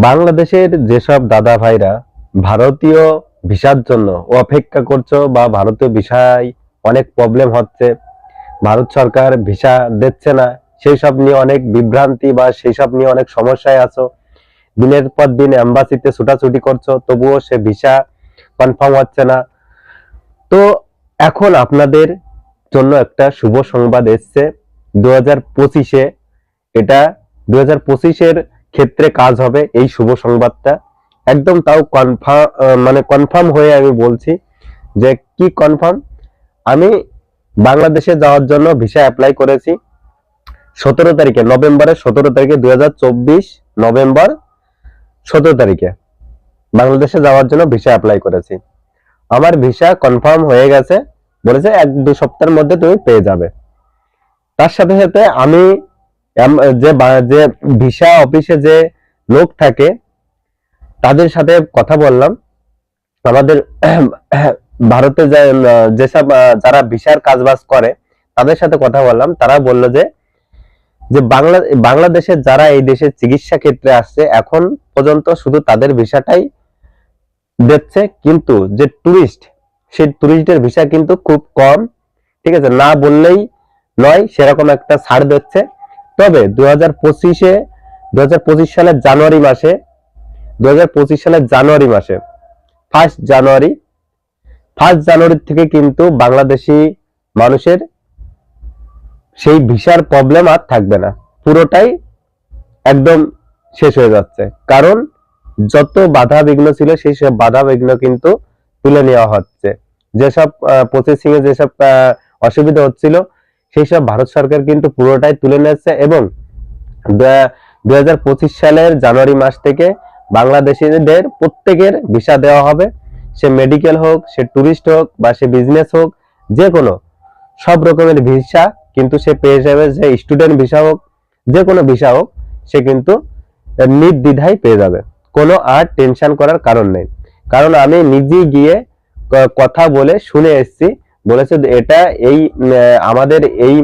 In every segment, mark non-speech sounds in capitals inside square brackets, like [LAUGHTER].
বাংলাদেশের যেসব দাদা ভাইরা ভারতীয় ভিসার জন্য অপেক্ষা করছ বা ভারতীয় ভিসায় অনেক প্রবলেম হচ্ছে, ভারত সরকার ভিসা দিচ্ছে না সেই সব নিয়ে অনেক বিভ্রান্তি বা সেই সব নিয়ে অনেক সমস্যায় আছো। দিনের পর দিন এম্বাসিতে ছুটাছুটি করছ, তবুও সে ভিসা কনফার্ম হচ্ছে না। তো এখন আপনাদের জন্য একটা শুভ সংবাদ এসছে দু হাজার পঁচিশে। এটা দু হাজার পঁচিশের ক্ষেত্রে কাজ হবে, এই শুভ সংবাদটা। একদম তাও কনফার্ম মানে কনফার্ম হয়ে আমি বলছি যে কি কনফার্ম আমি বাংলাদেশে যাওয়ার জন্য ভিসা অ্যাপ্লাই করেছি সতেরো তারিখে, নভেম্বরের সতেরো তারিখে দু হাজার চব্বিশ নভেম্বর সতেরো তারিখে বাংলাদেশে যাওয়ার জন্য ভিসা অ্যাপ্লাই করেছি। আমার ভিসা কনফার্ম হয়ে গেছে, বলেছে এক দু সপ্তাহের মধ্যে তুমি পেয়ে যাবে। তার সাথে সাথে আমি যে যে ভিসা অফিসে যে লোক থাকে, তাদের সাথে কথা বললাম। আমাদের [CLEARS THROAT] ভারতে যেসব যারা ভিসার কাজবাজ করে, তাদের সাথে কথা বললাম। তারা বলল যে যে বাংলা, বাংলাদেশের যারা এই দেশে চিকিৎসা ক্ষেত্রে আসছে, এখন পর্যন্ত শুধু তাদের ভিসাটাই দিচ্ছে, কিন্তু যে টুরিস্ট সেই টুরিস্টের ভিসা কিন্তু খুব কম। ঠিক আছে, না বললেই নয়, সেরকম একটা ছাড় দিচ্ছে। তবে দু হাজার পঁচিশে সালের জানুয়ারি মাসে দু হাজার পঁচিশ সালের জানুয়ারি মাসে ফার্স্ট জানুয়ারি ফার্স্ট জানুয়ারি থেকে কিন্তু বাংলাদেশি মানুষের সেই ভিসার প্রবলেম আর থাকবে না। পুরোটাই একদম শেষ হয়ে যাচ্ছে। কারণ যত বাধা বিঘ্ন ছিল, সেই সব বাধা বিঘ্ন কিন্তু তুলে নেওয়া হচ্ছে। যেসব প্রসেসিং এ যেসব অসুবিধা হচ্ছিল সেই সব ভারত সরকার কিন্তু পুরোটাই তুলে নিচ্ছে এবং দুই হাজার পঁচিশ সালের জানুয়ারি মাস থেকে বাংলাদেশিদের প্রত্যেকের ভিসা দেওয়া হবে। সে মেডিকেল হোক, সে ট্যুরিস্ট হোক বা সে বিজনেস হোক যে কোনো সব রকমের ভিসা কিন্তু সে পেয়ে যাবে। যে স্টুডেন্ট ভিসা হোক যে কোনো ভিসা হোক, সে কিন্তু নির্দ্বিধায় পেয়ে যাবে। কোনো আর টেনশন করার কারণ নেই। কারণ আমি নিজেই গিয়ে কথা বলে শুনে এসেছি বলেছে এটা এই আমাদের এই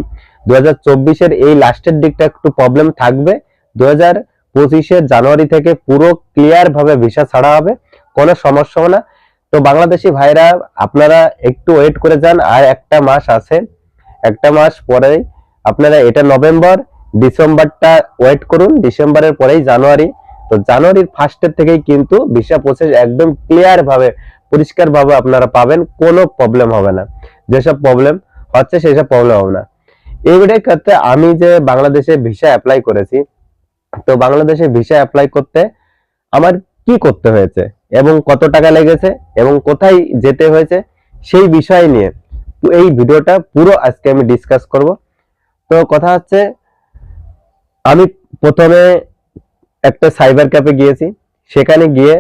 দু চব্বিশের এই লাস্টের দিকটা একটু প্রবলেম থাকবে। দু হাজার পঁচিশের জানুয়ারি থেকে পুরো ক্লিয়ার ভাবে ভিসা ছাড়া হবে, কোনো সমস্যা না। তো বাংলাদেশি ভাইরা, আপনারা একটু ওয়েট করে যান, আর একটা মাস আছে, একটা মাস পরে আপনারা এটা নভেম্বর, ডিসেম্বরটা ওয়েট করুন, ডিসেম্বরের পরেই জানুয়ারি। তো জানুয়ারির ফার্স্টের থেকেই কিন্তু ভিসা প্রসেস একদম ক্লিয়ার ভাবে পরিষ্কার ভাবে আপনারা পাবেন, কোনো প্রবলেম হবে না। যেসব প্রবলেম হচ্ছে সেই সব প্রবলেম হবে না। এইবারের ক্ষেত্রে আমি যে বাংলাদেশে ভিসা অ্যাপ্লাই করেছি, তো বাংলাদেশে ভিসা অ্যাপ্লাই করতে আমার কি করতে হয়েছে? এবং কত টাকা লেগেছে? এবং কোথায় যেতে হয়েছে? সেই বিষয় নিয়ে এই ভিডিওটা পুরো আজকে আমি ডিসকাস করব। তো কথা হচ্ছে, আমি প্রথমে একটা সাইবার ক্যাফে গিয়েছি। সেখানে গিয়ে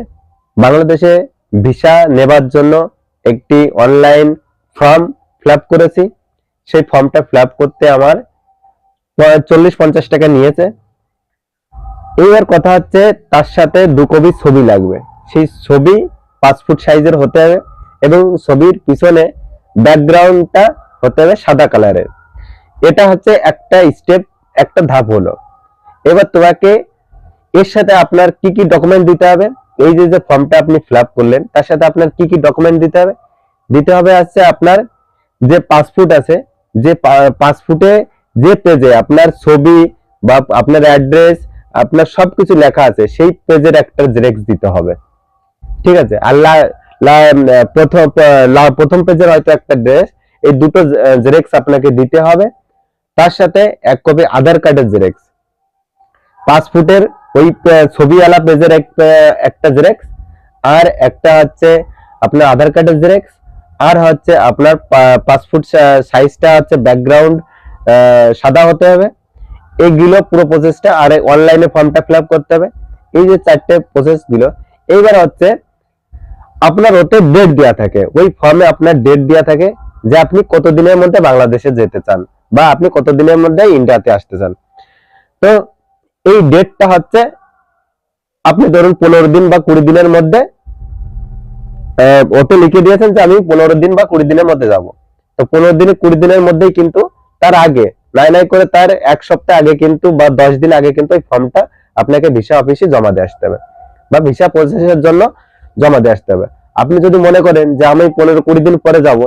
বাংলাদেশে ভিসা নেবার জন্য একটি অনলাইন ফর্ম ফিল করেছি। সেই ফর্মটা ফিল করতে আমার চল্লিশ, পঞ্চাশ টাকা নিয়েছে। এইবার কথা হচ্ছে তার সাথে দু কপি ছবি লাগবে। সেই ছবি পাঁচ ফুট সাইজের হতে হবে এবং ছবির পিছনে ব্যাকগ্রাউন্ডটা হতে হবে সাদা কালারের। এটা হচ্ছে একটা স্টেপ একটা ধাপ হলো। এবার তোমাকে এর সাথে আপনার কি কি ডকুমেন্ট দিতে হবে? এই যে যে ফর্মটা আপনি ফিল করলেন, তার সাথে আপনার কি কি ডকুমেন্ট দিতে হবে? দিতে হবে হচ্ছে আপনার যে পাসপোর্ট আছে, যে পাসপোর্টে যে পেজে আপনার ছবি বা আপনার অ্যাড্রেস আপনার সবকিছু লেখা আছে, সেই পেজের একটা জেরক্স দিতে হবে। ঠিক আছে? আর প্রথম প্রথম পেজের হয়তো একটা ড্রেস এই দুটো জেরক্স আপনাকে দিতে হবে। তার সাথে এক কপি আধার কার্ডের জেরক্স পাসপোর্টের ওই ছবিওয়ালা পেজের একটা জেরক্স আর একটা হচ্ছে আপনার আধার কার্ডের জেরক্স আর হচ্ছে আপনার পাসপোর্ট সাইজটা হচ্ছে ব্যাকগ্রাউন্ড সাদা হতে হবে। এইগুলো পুরো প্রসেসটা আর অনলাইনে ফর্মটা ফিল করতে হবে। এই যে চারটে প্রসেস দিল, এইবার হচ্ছে আপনার ওতে ডেট দেওয়া থাকে। ওই ফর্মে আপনার ডেট দেওয়া থাকে যে আপনি কত দিনের মধ্যে বাংলাদেশে যেতে চান বা আপনি কত দিনের মধ্যে ইন্ডিয়াতে আসতে চান। তো এই ডেটটা হচ্ছে আপনি ধরুন পনেরো দিন বা কুড়ি দিনের মধ্যে ওতে লিখে দিয়েছেন যে আমি পনেরো দিন বা কুড়ি দিনের মধ্যে যাব। তো পনেরো দিনে, কুড়ি দিনের মধ্যেই কিন্তু তার আগে, নাই নাই করে তার এক সপ্তাহ আগে কিন্তু বা দশ দিন আগে কিন্তু এই ফর্মটা আপনাকে ভিসা অফিসে জমা দিয়ে আসতে হবে বা ভিসা প্রসেসের জন্য জমা দিয়ে আসতে হবে। আপনি যদি মনে করেন যে আমি পনেরো, কুড়ি দিন পরে যাব,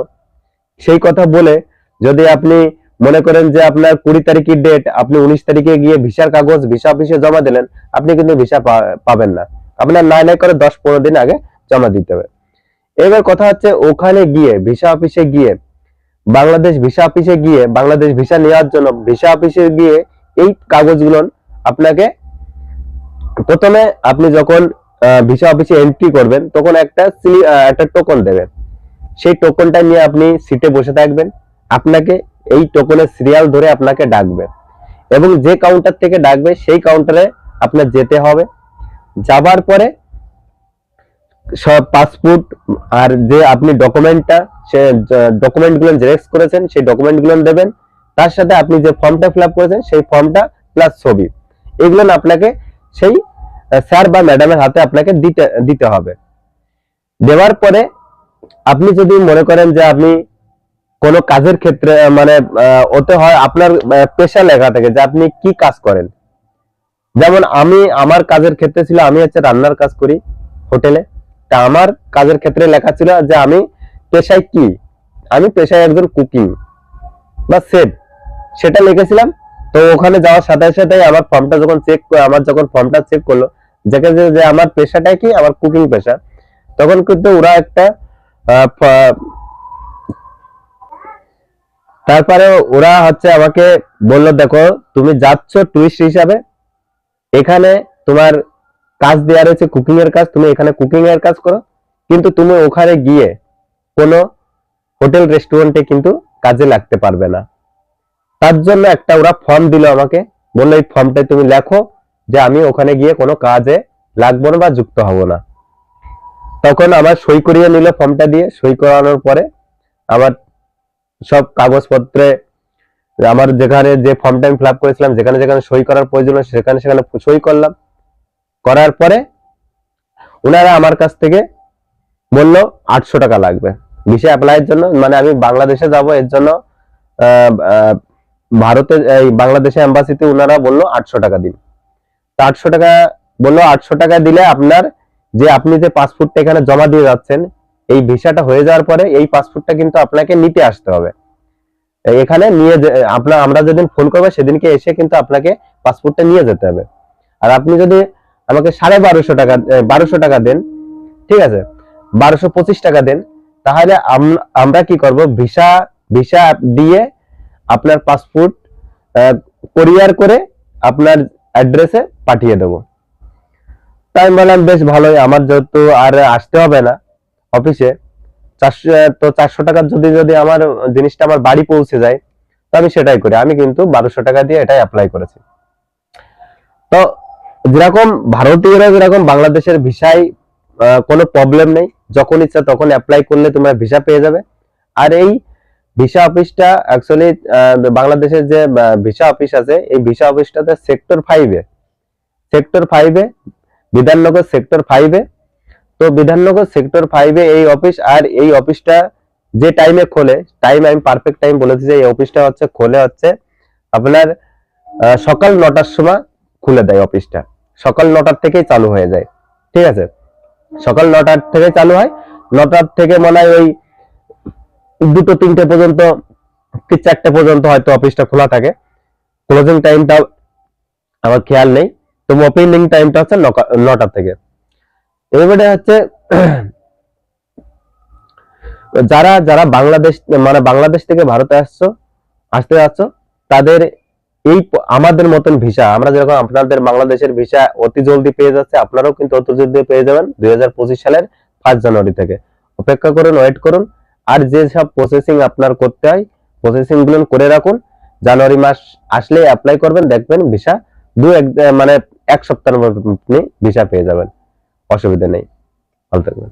সেই কথা বলে যদি আপনি মনে করেন যে আপনার কুড়ি তারিখের ডেট আপনি উনিশ তারিখে গিয়ে ভিসার কাগজ ভিসা অফিসে জমা দিলেন, আপনি কিন্তু ভিসা পাবেন না। আপনার নাই নাই করে দশ, পনেরো দিন আগে জমা দিতে হবে। এবার কথা হচ্ছে ওখানে গিয়ে ভিসা অফিসে গিয়ে, বাংলাদেশ ভিসা অফিসে গিয়ে, বাংলাদেশ ভিসা নেওয়ার জন্য ভিসা অফিসে গিয়ে এই কাগজগুলো আপনাকে প্রথমে আপনি যখন ভিসা অফিসে এন্ট্রি করবেন, তখন একটা একটা টোকন দেবেন। সেই টোকনটা নিয়ে আপনি সিটে বসে থাকবেন। আপনাকে এই টোকনের সিরিয়াল ধরে আপনাকে ডাকবে। এবং যে কাউন্টার থেকে ডাকবে, সেই কাউন্টারে আপনার যেতে হবে। যাবার পরে সব পাসপোর্ট আর যে আপনি ডকুমেন্টটা সে ডকুমেন্টগুলো জেরক্স করেছেন, সেই ডকুমেন্টগুলো দেবেন। তার সাথে আপনি যে ফর্মটা ফিল করেছেন, সেই ফর্মটা প্লাস ছবি। এগুলো আপনাকে সেই স্যার বা ম্যাডামের হাতে আপনাকে দিতে দিতে হবে। দেওয়ার পরে আপনি যদি মনে করেন যে আপনি কোনো কাজের ক্ষেত্রে মানে ওতে হয় আপনার পেশা লেখা থাকে যে আপনি কি কাজ করেন। যেমন আমি, আমার কাজের ক্ষেত্রে ছিল, আমি হচ্ছে রান্নার কাজ করি হোটেলে। তা আমার কাজের ক্ষেত্রে লেখা ছিল যে আমি পেশায় কি? আমি পেশায় একজন কুকিং বা সেফ সেটা লিখেছিলাম। তো ওখানে যাওয়ার সাথে সাথে আমার ফর্মটা যখন চেক আমার যখন ফর্মটা চেক করল, দেখে যে আমার পেশাটা কি? আমার কুকিং পেশা। তখন কিন্তু ওরা একটা তারপরে ওরা হচ্ছে আমাকে বলল, দেখো, তুমি যাচ্ছ টুরিস্ট হিসাবে। এখানে তোমার কাজ দেওয়া রয়েছে কুকিং এর কাজ, তুমি এখানে কুকিং এর কাজ করো। কিন্তু তুমি ওখানে গিয়ে কোনো হোটেল রেস্টুরেন্টে কিন্তু কাজে লাগতে পারবে না। তার জন্য একটা ওরা ফর্ম দিল আমাকে। বলল, এই ফর্মটাই তুমি লেখো যে আমি ওখানে গিয়ে কোনো কাজে লাগবো না বা যুক্ত হব না। তখন আমার সই করিয়ে নিল ফর্মটা দিয়ে। সই করানোর পরে আমার সব কাগজপত্রে আমার যেখানে যে ফর্মটা আমি ফিল আপ করেছিলাম, যেখানে যেখানে সই করার প্রয়োজন সেখানে সেখানে সই করলাম। করার পরে ওনারা আমার কাছ থেকে বলল, আটশো টাকা লাগবে। ভিসা অ্যাপ্লাইয়ের জন্য মানে আমি বাংলাদেশে যাব, এর জন্য ভারতে, এই বাংলাদেশে এম্বাসিতে ওনারা বলল, আটশো টাকা দিন। তা আটশো টাকা, বলল, আটশো টাকা দিলে আপনার যে আপনি যে পাসপোর্টটা এখানে জমা দিয়ে যাচ্ছেন, এই ভিসাটা হয়ে যাওয়ার পরে এই পাসপোর্টটা কিন্তু আপনাকে নিতে আসতে হবে। এখানে নিয়ে আপনার, আমরা যেদিন ফোন করব, সেদিনকে এসে কিন্তু আপনাকে পাসপোর্টটা নিয়ে যেতে হবে। আর আপনি যদি আমাকে সাড়ে বারোশো টাকা বারোশো টাকা দেন, ঠিক আছে? বারোশো পঁচিশ টাকা দেন, তাহলে আমরা কি করব? ভিসা ভিসা দিয়ে আপনার পাসপোর্ট কোরিয়ার করে আপনার অ্যাড্রেসে পাঠিয়ে দেবো। তাই বললাম, বেশ, ভালোই। আমার যেহেতু আর আসতে হবে না অফিসে চারশো তো চারশো টাকার যদি যদি আমার জিনিসটা আমার বাড়ি পৌঁছে যায়, তো আমি সেটাই করি। আমি কিন্তু বারোশো টাকা দিয়ে এটাই অ্যাপ্লাই করেছি। তো যেরকম ভারতীয়রা যেরকম বাংলাদেশের ভিসায় কোনো প্রবলেম নেই। যখন ইচ্ছা তখন অ্যাপ্লাই করলে তোমরা ভিসা পেয়ে যাবে। আর এই ভিসা অফিসটা অ্যাকচুয়ালি বাংলাদেশের যে ভিসা অফিস আছে, এই ভিসা অফিসটাতে সেক্টর ফাইভে সেক্টর ফাইভে বিধাননগর সেক্টর ফাইভে তো বিধাননগর সেক্টর ফাইভে এই অফিস আর এই অফিসটা যে টাইমে খোলে টাইম আমি পারফেক্ট টাইম বলেছি যে এই অফিসটা হচ্ছে, খোলে হচ্ছে আপনার সকাল নটার সময় খুলে দেয় অফিসটা সকাল নটার থেকে চালু হয়ে যায়। ঠিক আছে? সকাল নটার থেকে চালু হয়। নটার থেকে মনে হয় ওই দুটো, তিনটে পর্যন্ত কি চারটে পর্যন্ত হয়তো অফিসটা খোলা থাকে। ক্লোজিং টাইমটা আমার খেয়াল নেই। তো ওপেনিং টাইমটা হচ্ছে নটা থেকে। এবারে হচ্ছে যারা যারা বাংলাদেশ মানে বাংলাদেশ থেকে ভারতে আসছো, আসতে যাচ্ছ, তাদের এই আমাদের মতন ভিসা, আমরা যেরকম আপনাদের বাংলাদেশের ভিসা অতি জলদি পেয়ে যাচ্ছে, আপনারাও কিন্তু অতি জলদি পেয়ে যাবেন দুই সালের ফার্স্ট জানুয়ারি থেকে। অপেক্ষা করুন ওয়েট করুন, আর যে সব প্রসেসিং আপনার করতে হয় প্রসেসিংগুলো করে রাখুন। জানুয়ারি মাস আসলে অ্যাপ্লাই করবেন, দেখবেন ভিসা দু এক মানে এক সপ্তাহের মধ্যে আপনি ভিসা পেয়ে যাবেন। অসুবিধা নেই। ভালো থাকবেন।